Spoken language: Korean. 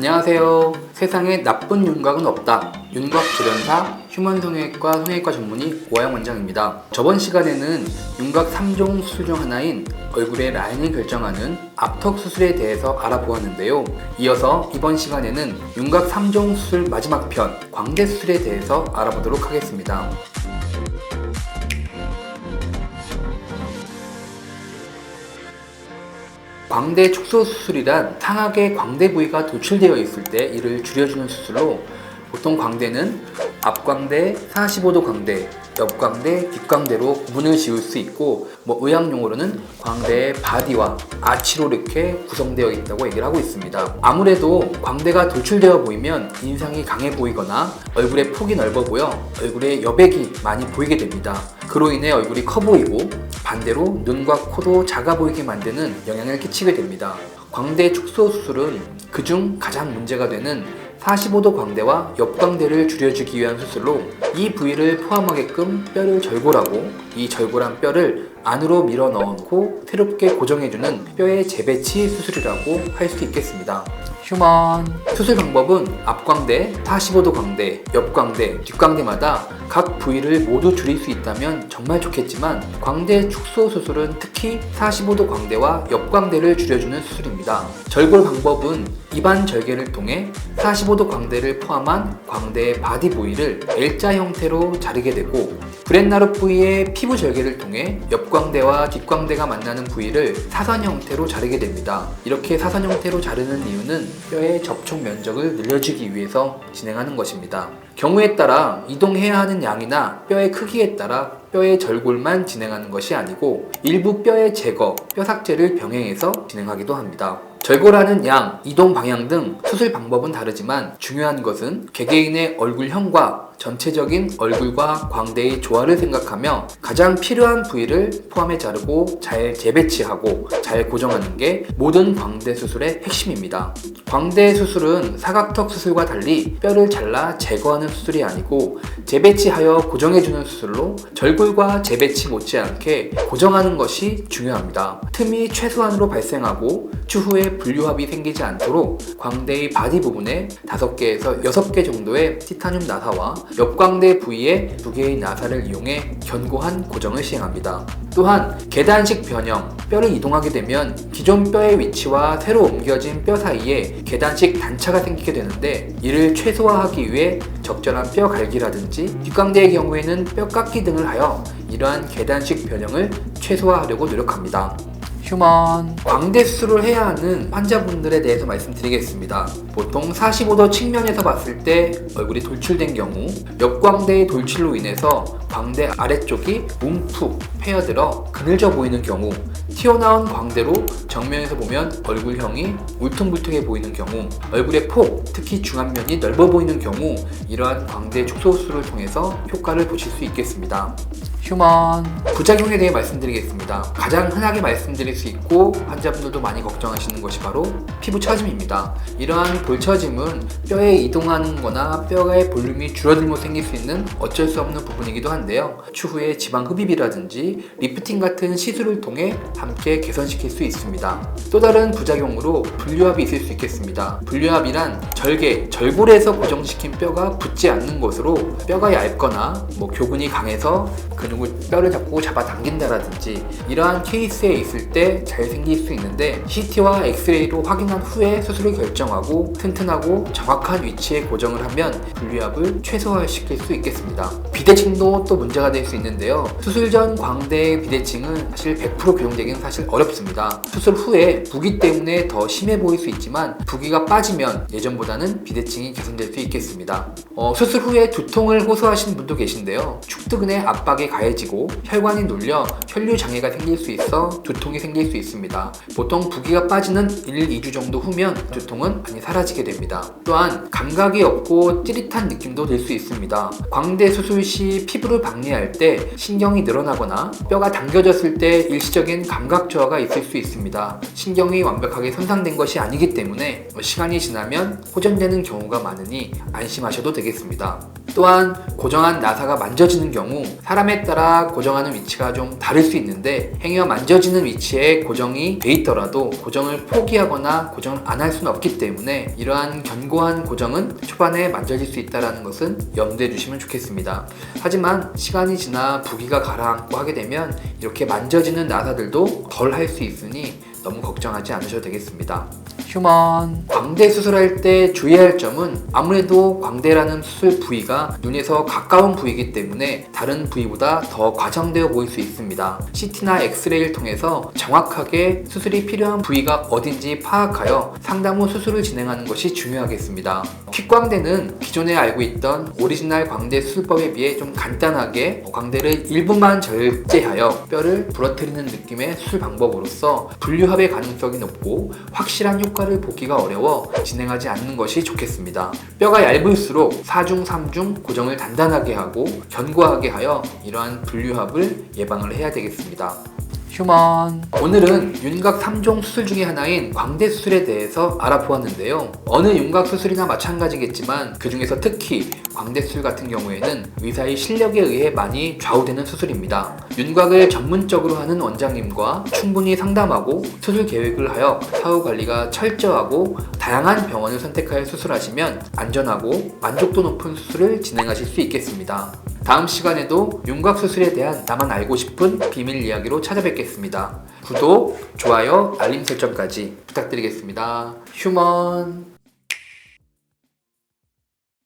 안녕하세요. 세상에 나쁜 윤곽은 없다. 윤곽 조련사 휴먼 성형외과 성형외과 전문의 오하영 원장입니다. 저번 시간에는 윤곽 3종 수술 중 하나인 얼굴의 라인을 결정하는 앞턱 수술에 대해서 알아보았는데요. 이어서 이번 시간에는 윤곽 3종 수술 마지막 편 광대 수술에 대해서 알아보도록 하겠습니다. 광대 축소 수술이란 상하게 광대 부위가 도출되어 있을 때 이를 줄여주는 수술로 보통 광대는 앞광대, 45도 광대, 옆광대, 뒷광대로 구분을 지을 수 있고 뭐 의학 용어로는 광대의 바디와 아치로 이렇게 구성되어 있다고 얘기를 하고 있습니다. 아무래도 광대가 돌출되어 보이면 인상이 강해 보이거나 얼굴의 폭이 넓어 보여 얼굴에 여백이 많이 보이게 됩니다. 그로 인해 얼굴이 커 보이고 반대로 눈과 코도 작아 보이게 만드는 영향을 끼치게 됩니다. 광대 축소 수술은 그중 가장 문제가 되는 45도 광대와 옆광대를 줄여주기 위한 수술로 이 부위를 포함하게끔 뼈를 절골하고 이 절골한 뼈를 안으로 밀어 넣고 새롭게 고정해주는 뼈의 재배치 수술이라고 할 수 있겠습니다. 휴먼 수술 방법은 앞광대, 45도 광대, 옆광대, 뒷광대마다 각 부위를 모두 줄일 수 있다면 정말 좋겠지만 광대 축소 수술은 특히 45도 광대와 옆광대를 줄여주는 수술입니다. 절골 방법은 입안 절개를 통해 45도 광대를 포함한 광대의 바디 부위를 L자 형태로 자르게 되고 브렛나루 부위의 피부 절개를 통해 옆광대와 뒷광대가 만나는 부위를 사선 형태로 자르게 됩니다. 이렇게 사선 형태로 자르는 이유는 뼈의 접촉 면적을 늘려주기 위해서 진행하는 것입니다. 경우에 따라 이동해야 하는 양이나 뼈의 크기에 따라 뼈의 절골만 진행하는 것이 아니고 일부 뼈의 제거, 뼈 삭제를 병행해서 진행하기도 합니다. 절골하는 양, 이동 방향 등 수술 방법은 다르지만 중요한 것은 개개인의 얼굴형과 전체적인 얼굴과 광대의 조화를 생각하며 가장 필요한 부위를 포함해 자르고 잘 재배치하고 잘 고정하는 게 모든 광대 수술의 핵심입니다. 광대 수술은 사각턱 수술과 달리 뼈를 잘라 제거하는 수술이 아니고 재배치하여 고정해주는 수술로 절골과 재배치 못지않게 고정하는 것이 중요합니다. 틈이 최소한으로 발생하고 추후에 분류합이 생기지 않도록 광대의 바디 부분에 5개에서 6개 정도의 티타늄 나사와 옆광대 부위에 2개의 나사를 이용해 견고한 고정을 시행합니다. 또한 계단식 변형, 뼈를 이동하게 되면 기존 뼈의 위치와 새로 옮겨진 뼈 사이에 계단식 단차가 생기게 되는데 이를 최소화하기 위해 적절한 뼈 갈기라든지 뒷광대의 경우에는 뼈 깎기 등을 하여 이러한 계단식 변형을 최소화하려고 노력합니다. 휴먼 광대 수술을 해야 하는 환자분들에 대해서 말씀드리겠습니다. 보통 45도 측면에서 봤을 때 얼굴이 돌출된 경우 옆광대의 돌출로 인해서 광대 아래쪽이 움푹 패여들어 그늘져 보이는 경우 튀어나온 광대로 정면에서 보면 얼굴형이 울퉁불퉁해 보이는 경우 얼굴의 폭, 특히 중안면이 넓어 보이는 경우 이러한 광대 축소 수술을 통해서 효과를 보실 수 있겠습니다. 휴먼 부작용에 대해 말씀드리겠습니다. 가장 흔하게 말씀드릴 수 있고 환자분들도 많이 걱정하시는 것이 바로 피부 처짐입니다. 이러한 볼 처짐은 뼈에 이동하는 거나 뼈의 볼륨이 줄어들면 생길 수 있는 어쩔 수 없는 부분이기도 한데요. 추후에 지방 흡입이라든지 리프팅 같은 시술을 통해 함께 개선시킬 수 있습니다. 또 다른 부작용으로 분류합이 있을 수 있겠습니다. 분류합이란 절개, 절골에서 고정시킨 뼈가 붙지 않는 것으로 뼈가 얇거나 뭐 교근이 강해서 근 육을 뼈를 잡고 잡아당긴다라든지 이러한 케이스에 있을 때 잘 생길 수 있는데 CT와 엑스레이로 확인한 후에 수술을 결정하고 튼튼하고 정확한 위치에 고정을 하면 분류압을 최소화시킬 수 있겠습니다. 비대칭도 또 문제가 될 수 있는데요. 수술 전 광대 비대칭은 사실 100% 교정되기는 사실 어렵습니다. 수술 후에 부기 때문에 더 심해 보일 수 있지만 부기가 빠지면 예전보다는 비대칭이 개선될 수 있겠습니다. 어, 수술 후에 두통을 호소하시는 분도 계신데요. 축두근의 압박이 가 해지고 혈관이 눌려 혈류 장애가 생길 수 있어 두통이 생길 수 있습니다. 보통 부기가 빠지는 1, 2주 정도 후면 두통은 많이 사라지게 됩니다. 또한 감각이 없고 찌릿한 느낌도 들 수 있습니다. 광대 수술 시 피부를 박리할 때 신경이 늘어나거나 뼈가 당겨졌을 때 일시적인 감각 저하가 있을 수 있습니다. 신경이 완벽하게 손상된 것이 아니기 때문에 시간이 지나면 호전되는 경우가 많으니 안심하셔도 되겠습니다. 또한 고정한 나사가 만져지는 경우 사람에 따라 고정하는 위치가 좀 다를 수 있는데 행위와 만져지는 위치에 고정이 돼 있더라도 고정을 포기하거나 고정을 안 할 수는 없기 때문에 이러한 견고한 고정은 초반에 만져질 수 있다는 것은 염두해 주시면 좋겠습니다. 하지만 시간이 지나 부기가 가라앉고 하게 되면 이렇게 만져지는 나사들도 덜 할 수 있으니 너무 걱정하지 않으셔도 되겠습니다. 휴먼 광대 수술할 때 주의할 점은 아무래도 광대라는 수술 부위가 눈에서 가까운 부위이기 때문에 다른 부위보다 더 과장되어 보일 수 있습니다. CT나 엑스레이를 통해서 정확하게 수술이 필요한 부위가 어딘지 파악하여 상담 후 수술을 진행하는 것이 중요하겠습니다. 킥광대는 기존에 알고 있던 오리지널 광대 수술법에 비해 좀 간단하게 광대를 일부만 절제하여 뼈를 부러뜨리는 느낌의 수술 방법으로서 분류합의 가능성이 높고 확실한 효과를 보기가 어려워 진행하지 않는 것이 좋겠습니다. 뼈가 얇을수록 4중 3중 고정을 단단하게 하고 견고하게 하여 이러한 분류합을 예방을 해야 되겠습니다. 휴먼 오늘은 윤곽 3종 수술 중에 하나인 광대 수술에 대해서 알아보았는데요. 어느 윤곽 수술이나 마찬가지겠지만 그 중에서 특히 광대 수술 같은 경우에는 의사의 실력에 의해 많이 좌우되는 수술입니다. 윤곽을 전문적으로 하는 원장님과 충분히 상담하고 수술 계획을 하여 사후 관리가 철저하고 다양한 병원을 선택하여 수술하시면 안전하고 만족도 높은 수술을 진행하실 수 있겠습니다. 다음 시간에도 윤곽 수술에 대한 나만 알고 싶은 비밀 이야기로 찾아뵙겠습니다. 구독, 좋아요, 알림 설정까지 부탁드리겠습니다. 휴먼